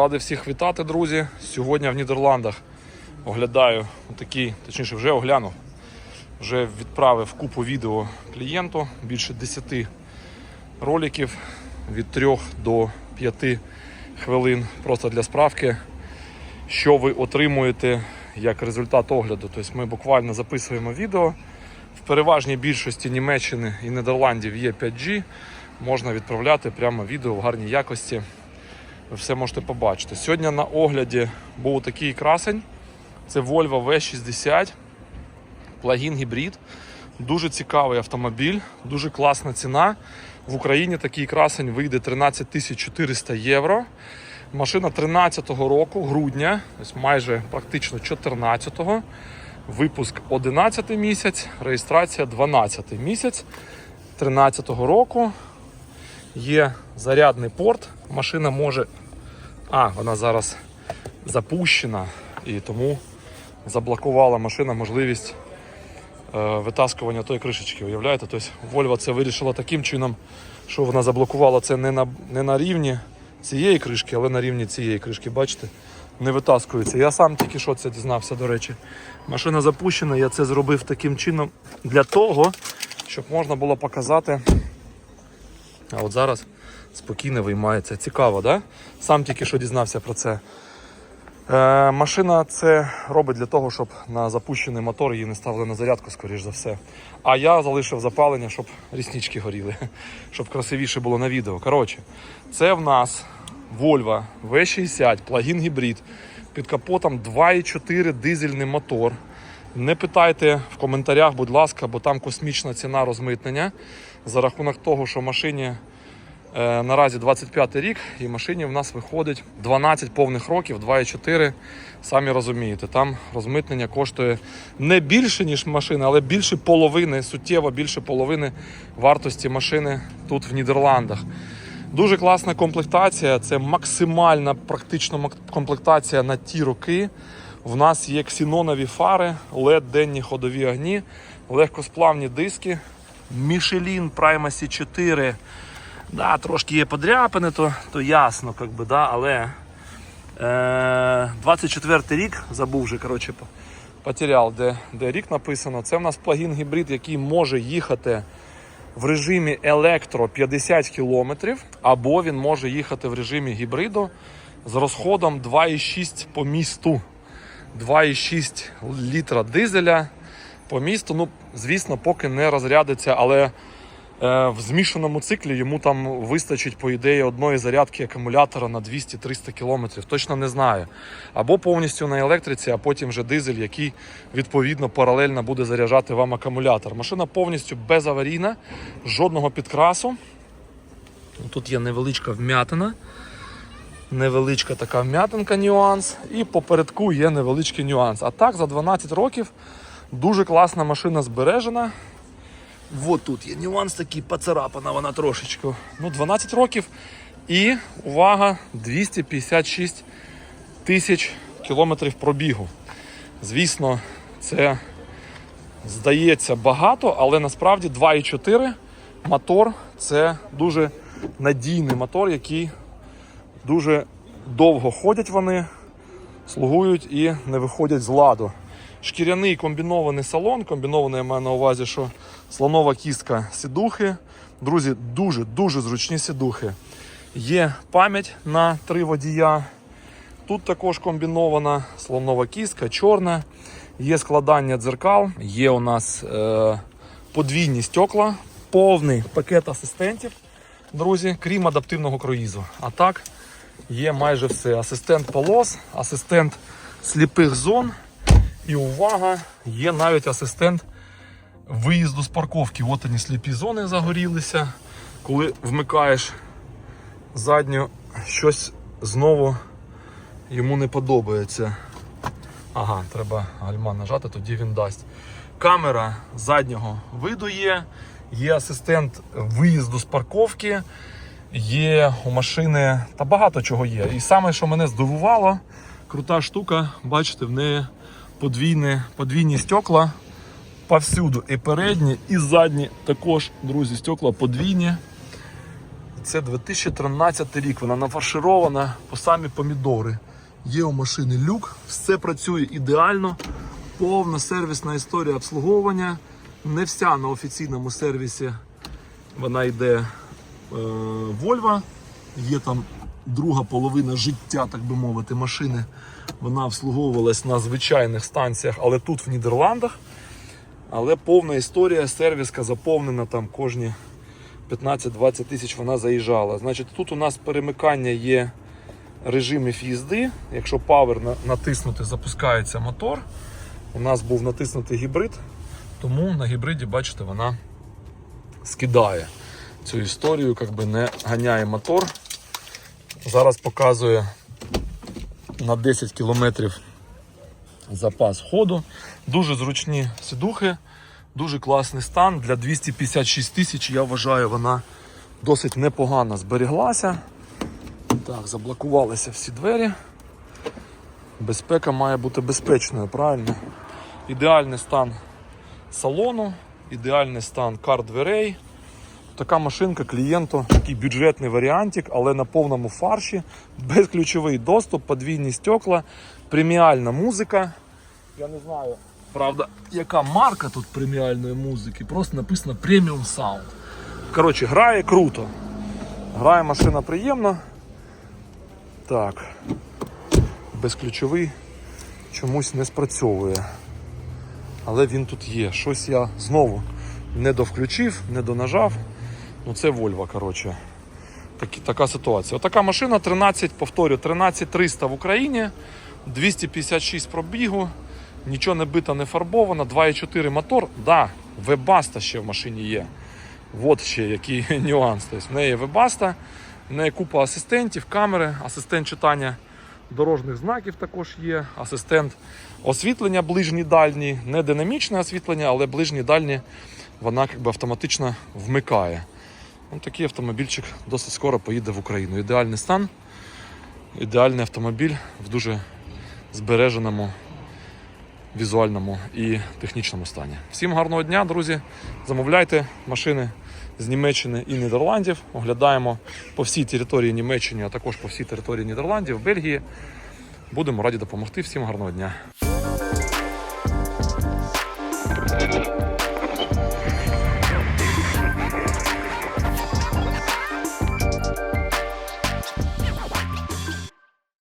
Радий всіх вітати, друзі. Сьогодні в Нідерландах оглядаю такий, точніше, вже оглянув. Вже відправив купу відео клієнту, більше 10 роликів від 3 до 5 хвилин просто для справки, що ви отримуєте як результат огляду. Тобто ми буквально записуємо відео. В переважній більшості Німеччини і Нідерландів є 5G. Можна відправляти прямо відео в гарній якості. Ви все можете побачити. Сьогодні на огляді був такий красень. Це Volvo V60, плагін гібрид. Дуже цікавий автомобіль, дуже класна ціна. В Україні такий красень вийде 13 400 євро. Машина 13-го року, грудня, ось майже практично 14-го. Випуск 11 місяць, реєстрація 12 місяць 13-го року. Є зарядний порт. Машина може. А, вона зараз запущена і тому заблокувала машина можливість е, витаскування тої кришечки. Уявляєте? Тобто Volvo це вирішила таким чином, що вона заблокувала це не на, не на рівні цієї кришки, але на рівні цієї кришки. Бачите? Не витаскується. Я сам тільки що це дізнався, до речі. Машина запущена, я це зробив таким чином для того, щоб можна було показати. А от зараз спокійно виймається. Цікаво, да? Сам тільки що дізнався про це. Е, машина це робить для того, щоб на запущений мотор її не ставили на зарядку, скоріш за все. А я залишив запалення, щоб ріснички горіли, щоб красивіше було на відео. Коротше, це в нас Volvo V60, плагін гібрид. Під капотом 2,4 дизельний мотор. Не питайте в коментарях, будь ласка, бо там космічна ціна розмитнення за рахунок того, що машині наразі 25 рік, і машині в нас виходить 12 повних років, 2,4. Самі розумієте, там розмитнення коштує не більше, ніж машина, але більше половини, суттєво більше половини вартості машини тут в Нідерландах. Дуже класна комплектація, це максимальна практично комплектація на ті роки. В нас є ксенонові фари, LED денні ходові огні, легкосплавні диски, Michelin Primacy 4. Да, трошки є подряпини, то, то ясно, как би, да, але е, 24 рік, забув вже, коротше, по- потеряв, де, де рік написано. Це в нас плагін гібрид, який може їхати в режимі електро 50 км, або він може їхати в режимі гібриду з розходом 2,6 по місту. 2,6 літра дизеля по місту. Ну, звісно, поки не розрядиться, але в змішаному циклі йому там вистачить, по ідеї, одної зарядки акумулятора на 200-300 км. Точно не знаю. Або повністю на електриці, а потім вже дизель, який відповідно паралельно буде заряджати вам акумулятор. Машина повністю безаварійна, жодного підкрасу. Тут є невеличка вм'ятина. Невеличка така вм'ятинка нюанс. І попередку є невеличкий нюанс. А так, за 12 років дуже класна машина збережена. Вот тут є нюанс такий, поцарапана вона трошечку. Ну, 12 років. І увага, 256 тисяч кілометрів пробігу. Звісно, це здається багато, але насправді 2,4 мотор це дуже надійний мотор, який дуже довго ходять вони, слугують і не виходять з ладу. Шкіряний комбінований салон. Комбінований я маю на увазі, що слонова кістка сідухи. Друзі, дуже-дуже зручні сідухи. Є пам'ять на три водія. Тут також комбінована слонова кістка, чорна. Є складання дзеркал, є у нас е, подвійні стекла, повний пакет асистентів, друзі, крім адаптивного круїзу. А так, є майже все. Асистент полос, асистент сліпих зон. І увага, є навіть асистент виїзду з парковки. От вони сліпі зони загорілися. Коли вмикаєш задню, щось знову йому не подобається. Ага, треба гальма нажати, тоді він дасть. Камера заднього виду є, є асистент виїзду з парковки, є у машини та багато чого є. І саме, що мене здивувало, крута штука, бачите, в неї подвійні, подвійні стекла повсюду. І передні, і задні також, друзі, стекла подвійні. Це 2013 рік. Вона нафарширована по самі помідори. Є у машини люк, все працює ідеально. Повна сервісна історія обслуговування. Не вся на офіційному сервісі вона йде е. Є там друга половина життя, так би мовити, машини. Вона обслуговувалась на звичайних станціях, але тут в Нідерландах. Але повна історія, сервіска заповнена там кожні 15-20 тисяч вона заїжджала. Значить, тут у нас перемикання є режимів їзди. Якщо павер натиснути, запускається мотор. У нас був натиснутий гібрид, тому на гібриді, бачите, вона скидає цю історію, якби не ганяє мотор. Зараз показує на 10 кілометрів запас ходу. Дуже зручні сидухи, дуже класний стан. Для 256 тисяч, я вважаю, вона досить непогано зберіглася. Так, заблокувалися всі двері. Безпека має бути безпечною, правильно? Ідеальний стан салону, ідеальний стан кар дверей. Така машинка клієнту, такий бюджетний варіантик, але на повному фарші, безключовий доступ, подвійні стекла, преміальна музика. Я не знаю, правда, яка марка тут преміальної музики. Просто написано Premium Sound. Коротше, грає круто. Грає машина приємно. Так. Безключовий чомусь не спрацьовує. Але він тут є. Щось я знову не довключив, не донажав. Ну це Volvo, коротше. Такі, така ситуація. Отака машина 13, повторю, 13300 в Україні, 256 пробігу, нічого не бито, не фарбовано, 2,4 мотор. Да, вебаста ще в машині є. От ще який нюанс. Тобто, в неї вебаста, в неї купа асистентів, камери, асистент читання дорожніх знаків також є, асистент освітлення ближні дальні, не динамічне освітлення, але ближні дальні вона якби автоматично вмикає. Ну, такий автомобільчик досить скоро поїде в Україну. Ідеальний стан, ідеальний автомобіль в дуже збереженому візуальному і технічному стані. Всім гарного дня, друзі! Замовляйте машини з Німеччини і Нідерландів. Оглядаємо по всій території Німеччини, а також по всій території Нідерландів, Бельгії. Будемо раді допомогти. Всім гарного дня!